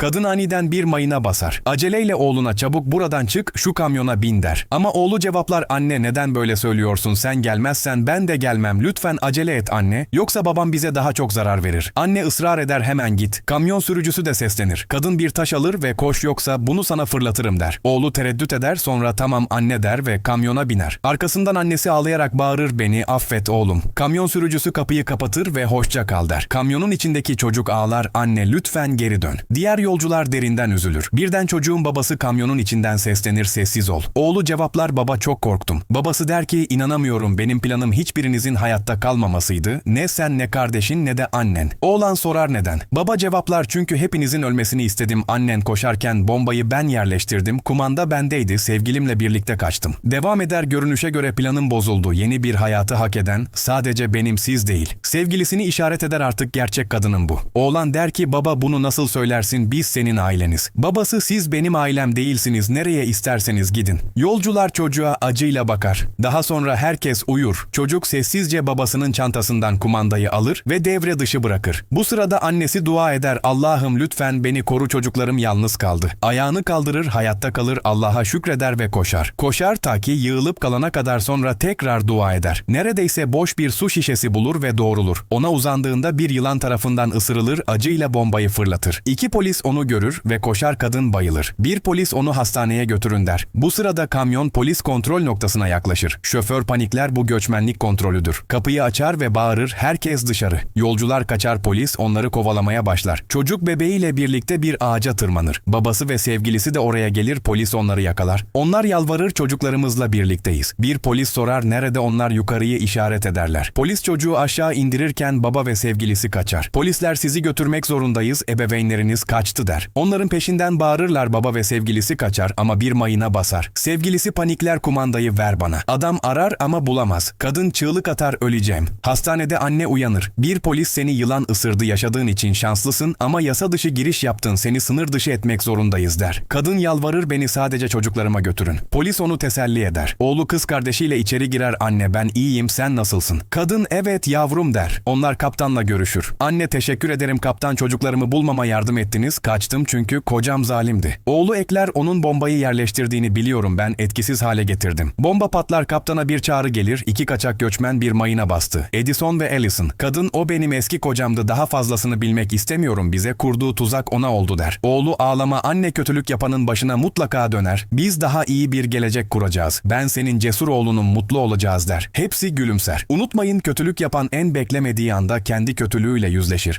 Kadın aniden bir mayına basar. Aceleyle oğluna çabuk buradan çık şu kamyona bin der. Ama oğlu cevaplar anne neden böyle söylüyorsun sen gelmezsen ben de gelmem lütfen acele et anne yoksa babam bize daha çok zarar verir. Anne ısrar eder hemen git. Kamyon sürücüsü de seslenir. Kadın bir taş alır ve koş yoksa bunu sana fırlatırım der. Oğlu tereddüt eder sonra tamam anne der ve kamyona biner. Arkasından annesi ağlayarak bağırır beni affet oğlum. Kamyon sürücüsü kapıyı kapatır ve hoşça kal der. Kamyonun içindeki çocuk ağlar anne lütfen geri dön. Diğer yolcular derinden üzülür. Birden çocuğun babası kamyonun içinden seslenir sessiz ol. Oğlu cevaplar baba çok korktum. Babası der ki inanamıyorum benim planım hiçbirinizin hayatta kalmamasıydı. Ne sen ne kardeşin ne de annen. Oğlan sorar neden. Baba cevaplar çünkü hepinizin ölmesini istedim. Annen koşarken bombayı ben yerleştirdim. Kumanda bendeydi. Sevgilimle birlikte kaçtım. Devam eder görünüşe göre planım bozuldu. Yeni bir hayatı hak eden sadece benim siz değil. Sevgilisini işaret eder artık gerçek kadının bu. Oğlan der ki baba bunu nasıl söylersin biz senin aileniz. Babası siz benim ailem değilsiniz nereye isterseniz gidin. Yolcular çocuğa acıyla bakar. Daha sonra herkes uyur. Çocuk sessizce babasının çantasından kumandayı alır ve devre dışı bırakır. Bu sırada annesi dua eder Allah'ım lütfen beni koru çocuklarım yalnız kaldı. Ayağını kaldırır hayatta kalır Allah'a şükreder ve koşar. Koşar ta ki yığılıp kalana kadar sonra tekrar dua eder. Neredeyse boş bir su şişesi bulur ve doğrulur. Ona uzandığında bir yılan tarafından ısırılır acıyla bombayı fırlatır. İki polis onu görür ve koşar kadın bayılır. Bir polis onu hastaneye götürün der. Bu sırada kamyon polis kontrol noktasına yaklaşır. Şoför panikler bu göçmenlik kontrolüdür. Kapıyı açar ve bağırır herkes dışarı. Yolcular kaçar polis onları kovalamaya başlar. Çocuk bebeğiyle birlikte bir ağaca tırmanır. Babası ve sevgilisi de oraya gelir polis onları yakalar. Onlar yalvarır çocuklarımızla birlikteyiz. Bir polis sorar nerede onlar yukarıyı işaret ederler. Polis çocuğu aşağı indirirken baba ve sevgilisi kaçar. Polisler sizi götürmek zorundayız ebeveynleriniz kaçtı der. Onların peşinden bağırırlar baba ve sevgilisi kaçar ama bir mayına basar. Sevgilisi panikler kumandayı ver bana. Adam arar ama bulamaz. Kadın çığlık atar öleceğim. Hastanede anne uyanır. Bir polis seni yılan ısırdı yaşadığın için şanslısın ama yasa dışı giriş yaptın seni sınır dışı etmek zorundayız der. Kadın yalvarır beni sadece çocuklarıma götürün. Polis onu teselli eder. Oğlu kız kardeşiyle içeri girer anne ben iyiyim sen nasılsın? Kadın evet yavrum der. Onlar kaptanla görüşür. Anne teşekkür ederim kaptan çocuklarımı bulmama yardım ettiniz. Kaçtım çünkü kocam zalimdi. Oğlu ekler onun bombayı yerleştirdiğini biliyorum ben etkisiz hale getirdim. Bomba patlar kaptana bir çağrı gelir. iki kaçak göçmen bir mayına bastı. Edison ve Allison. Kadın o benim eski kocamdı daha fazlasını bilmek istemiyorum bize kurduğu tuzak ona oldu der. Oğlu ağlama anne kötülük yapanın başına mutlaka döner. Biz daha iyi bir gelecek kuracağız. Ben senin cesur oğlunun mutlu olacağız der. Hepsi gülümser. Unutmayın kötülük yapan en beklemediği anda kendi kötülüğüyle yüzleşir.